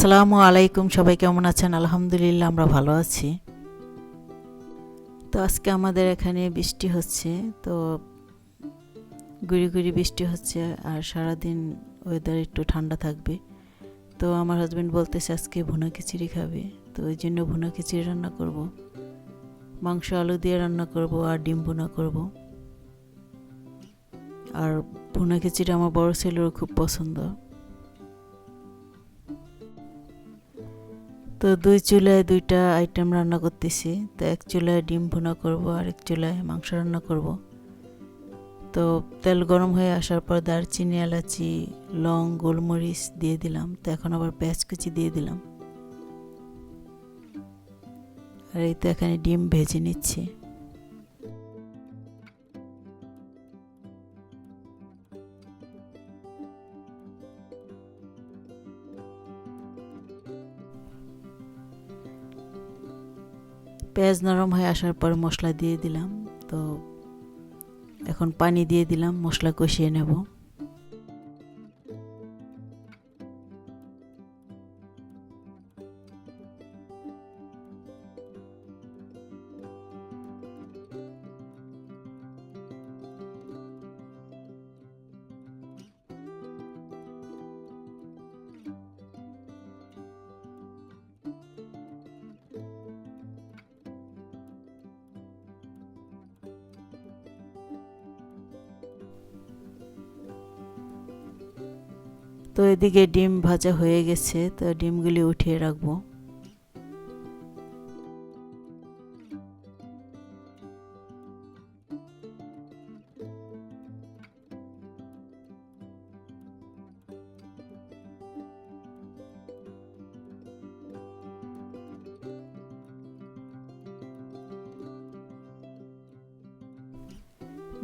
আসসালামু আলাইকুম, সবাই কেমন আছেন? আলহামদুলিল্লাহ, আমরা ভালো আছি। তো আজকে আমাদের এখানে বৃষ্টি হচ্ছে, তো গুড়ি গুড়ি বৃষ্টি হচ্ছে, আর সারাদিন ওয়েদার একটু ঠান্ডা থাকবে। তো আমার হাজব্যান্ড বলতেছে, আজকে ভুনা খিচুড়ি খাবে। তো ওই জন্য ভুনা খিচুড়ি রান্না করব। মাংস, আলু দিয়ে রান্না করব, আর ডিম ভুনা করব। আর ভুনা খিচুড়ি আমার বড় ছেলেরও খুব পছন্দ। তো দুই চুলায় দুইটা আইটেম রান্না করতেছি। তো এক চুলায় ডিম ভুনা করব, আর এক চুলায় মাংস রান্না করব। তো তেল গরম হয়ে আসার পর দারচিনি, এলাচি, লং, গোলমরিচ দিয়ে দিলাম। তো এখন আবার পেঁয়াজ কুচি দিয়ে দিলাম। আর এই তো এখানে ডিম ভেজে নিচ্ছি। পেঁয়াজ নরম হয়ে আসার পর মশলা দিয়ে দিলাম। তো এখন পানি দিয়ে দিলাম, মশলা কষিয়ে নেব। তো এদিকে ডিম ভাজা হয়ে গেছে, তো ডিমগুলি উঠিয়ে রাখব।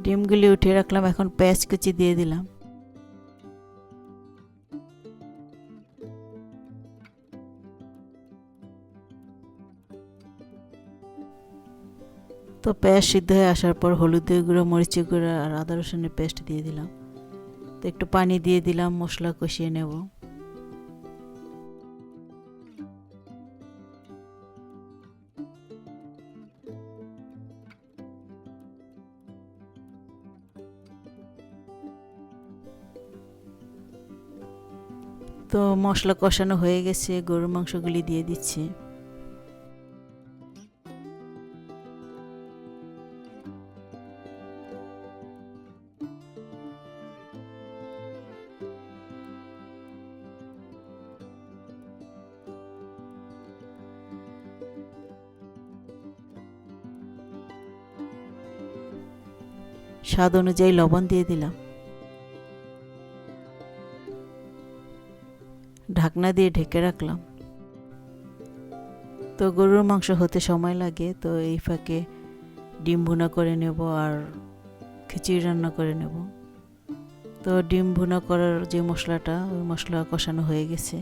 ডিমগুলি উঠিয়ে রাখলাম, এখন পেঁয়াজ কুচি দিয়ে দিলাম। তো পেঁয়াজ সিদ্ধ হয়ে আসার পর হলুদের গুঁড়ো মরিচের গুঁড়ো আর আদা রসুনের পেস্ট দিয়ে দিলাম। তো একটু পানি দিয়ে দিলাম, মশলা কষিয়ে নেব। তো মশলা কষানো হয়ে গেছে, গরুর মাংসগুলি দিয়ে দিচ্ছি। স্বাদ অনুযায়ী লবণ দিয়ে দিলাম। ঢাকনা দিয়ে ঢেকে রাখলাম। তো গরুর মাংস হতে সময় লাগে, তো এই ফাঁকে ডিম ভুনা করে নেব আর খিচুড়ি রান্না করে নেব। তো ডিম ভুনা করার যে মশলাটা, ওই মশলা কষানো হয়ে গেছে।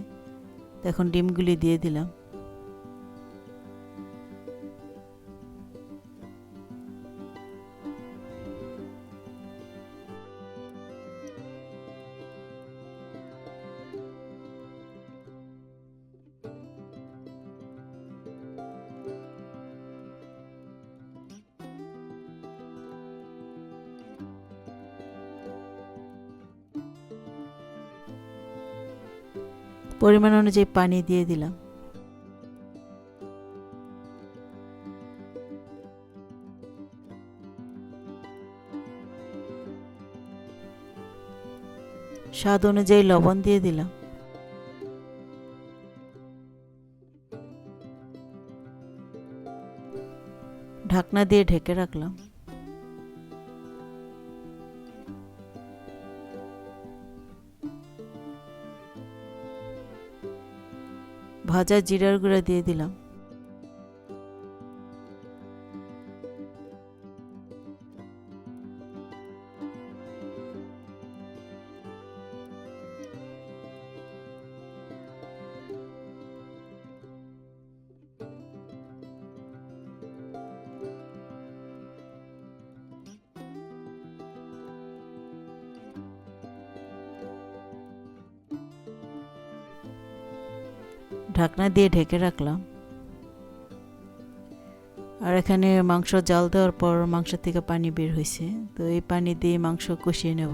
এখন ডিমগুলি দিয়ে দিলাম। পরিমাণ অনুযায়ী পানি দিয়ে দিলাম। স্বাদ অনুযায়ী লবণ দিয়ে দিলাম। ঢাকনা দিয়ে ঢেকে রাখলাম। ভাজা জিরার গুঁড়া দিয়ে দিলাম। ঢাকনা দিয়ে ঢেকে রাখলাম। আর এখানে মাংস জাল দেওয়ার পর মাংস থেকে পানি বের হয়েছে। তো এই পানি দিয়ে মাংস কষিয়ে নেব।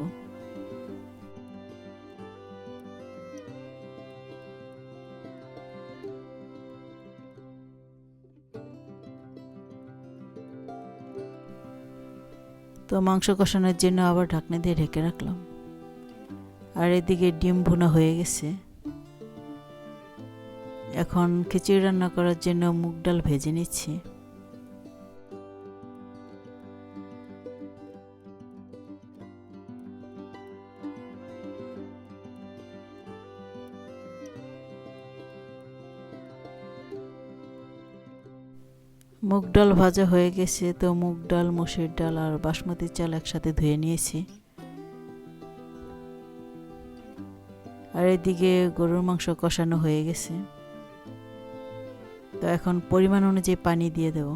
তো মাংস কষানোর জন্য আবার ঢাকনা দিয়ে ঢেকে রাখলাম। আর এদিকে ডিম ভুনা হয়ে গেছে। এখন খিচুড়ি রান্না করার জন্য মুগ ডাল ভেজে নিচ্ছি। মুগ ডাল ভাজা হয়ে গেছে, তো মুগ ডাল মসুর ডাল আর বাসমতি চাল একসাথে ধুয়ে নিয়েছি। আর এদিকে গরুর মাংস কষানো হয়ে গেছে। এখন পরিমাণ অনুযায়ী পানি দিয়ে দেব।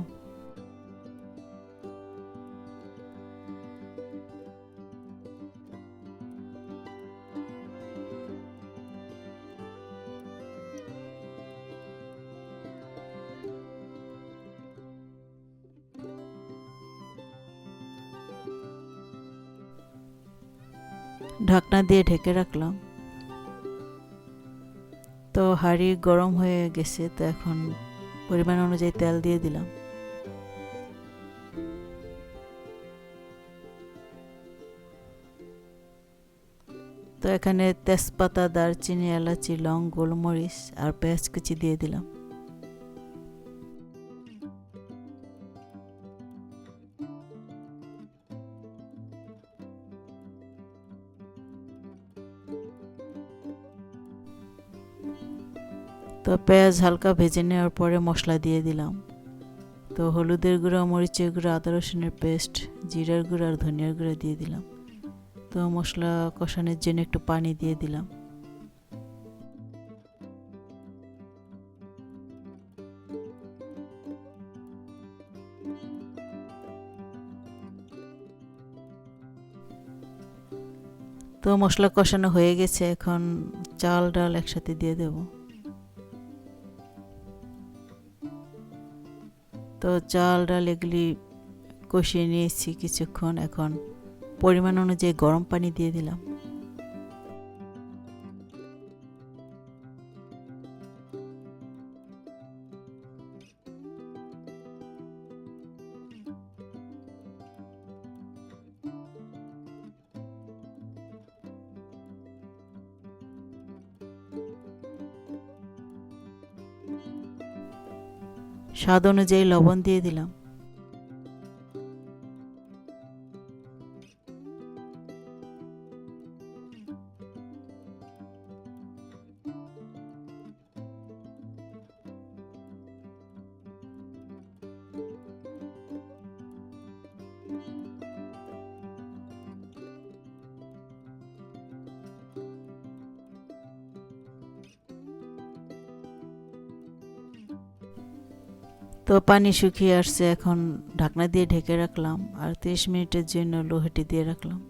ঢাকনা দিয়ে ঢেকে রাখলাম। তো হাঁড়ি গরম হয়ে গেছে, তো এখন পরিমাণ অনুযায়ী তেল দিয়ে দিলাম। তো এখানে তেজপাতা, দারচিনি, এলাচি, লং, গোলমরিচ আর পেঁয়াজ কুচি দিয়ে দিলাম। তো পেঁয়াজ হালকা ভেজে নেওয়ার পরে মশলা দিয়ে দিলাম। তো হলুদের গুঁড়া, মরিচের গুঁড়া, আদা রসুনের পেস্ট, জিরার গুঁড়া আর ধনিয়ার গুঁড়া দিয়ে দিলাম। তো মশলা কষানোর জন্য একটু পানি দিয়ে দিলাম। তো মশলা কষানো হয়ে গেছে, এখন চাল, ডাল একসাথে দিয়ে দেবো। তো চাল ডাল এগুলি কষিয়ে নিয়েছি কিছুক্ষণ। এখন পরিমাণ অনুযায়ী গরম পানি দিয়ে দিলাম। স্বাদ অনুযায়ী লবণ দিয়ে দিলাম। তো পানি শুকিয়ে আসছে, এখন ঢাকনা দিয়ে ঢেকে রাখলাম আর তিরিশ মিনিটের জন্য লোহাটি দিয়ে রাখলাম।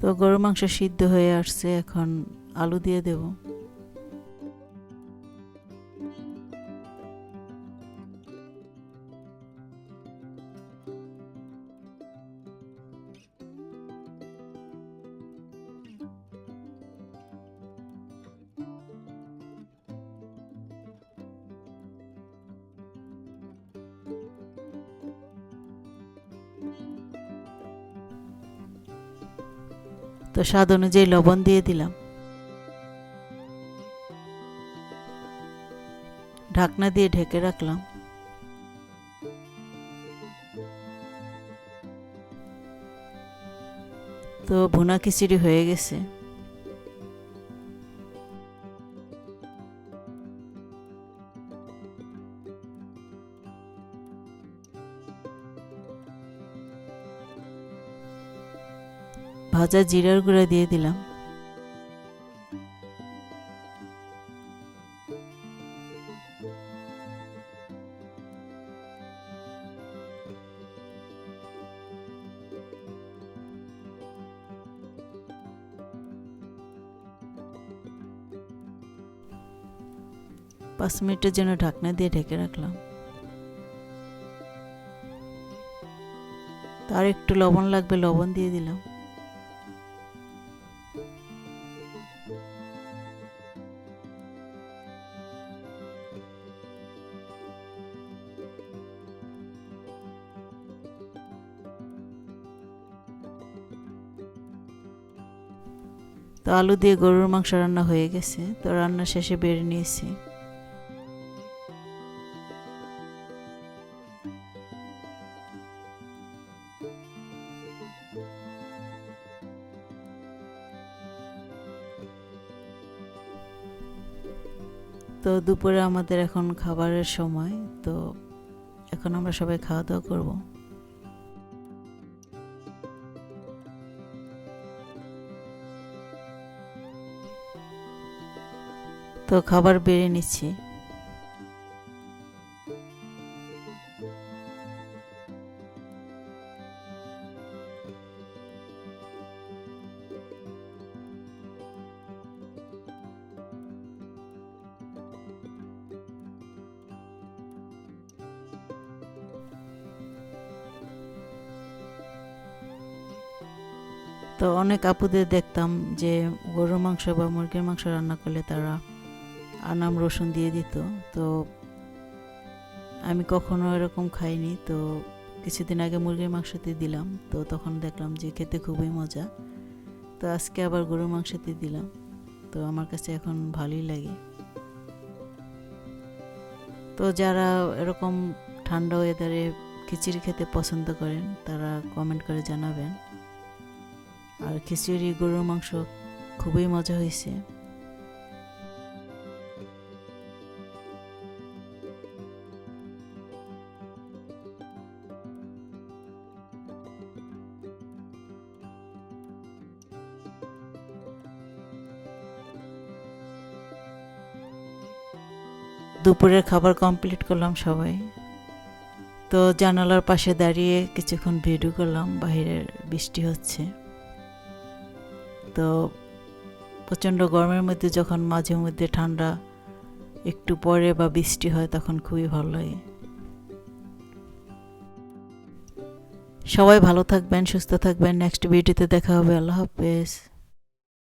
তো গরু মাংস সিদ্ধ হয়ে আসছে, এখন আলু দিয়ে দেবো। তো স্বাদ অনুযায়ী লবণ দিয়ে দিলাম। ঢাকনা দিয়ে ঢেকে রাখলাম। তো ভুনা খিচুড়ি হয়ে গেছে। ভাজা জিরার গুঁড়া দিয়ে দিলাম। পাঁচ মিনিটের জন্য ঢাকনা দিয়ে ঢেকে রাখলাম। তার একটু লবণ লাগবে, লবণ দিয়ে দিলাম। তো আলু দিয়ে গরুর মাংস রান্না হয়ে গেছে, তো রান্না শেষে বেড়ে নিয়েছি। তো দুপুরে আমাদের এখন খাবারের সময়, তো এখন আমরা সবাই খাওয়া দাওয়া করব। তো খাবার বেড়ে নিচ্ছি। তো অনেক আপুদের দেখতাম যে গরুর মাংস বা মুরগির মাংস রান্না করলে তারা আনাম রসুন দিয়ে দিত, তো আমি কখনো এরকম খাইনি। তো কিছুদিন আগে মুরগির মাংসতে দিলাম, তো তখন দেখলাম যে খেতে খুবই মজা। তো আজকে আবার গরুর মাংসতে দিলাম, তো আমার কাছে এখন ভালোই লাগে। তো যারা এরকম ঠান্ডা ওয়েদারে খিচুড়ি খেতে পছন্দ করেন, তারা কমেন্ট করে জানাবেন। আর খিচুড়ি, গরুর মাংস খুবই মজা হয়েছে। দুপুরের খাবার কমপ্লিট করলাম সবাই। তো জানালার পাশে দাঁড়িয়ে কিছুক্ষণ ভিডিও করলাম বাইরের বৃষ্টি হচ্ছে। তো প্রচণ্ড গরমের মধ্যে যখন মাঝে মধ্যে ঠান্ডা একটু পরে বা বৃষ্টি হয় তখন খুবই ভালো লাগে। সবাই ভালো থাকবেন, সুস্থ থাকবেন। নেক্সট ভিডিওতে দেখা হবে। আল্লাহ হাফেজ।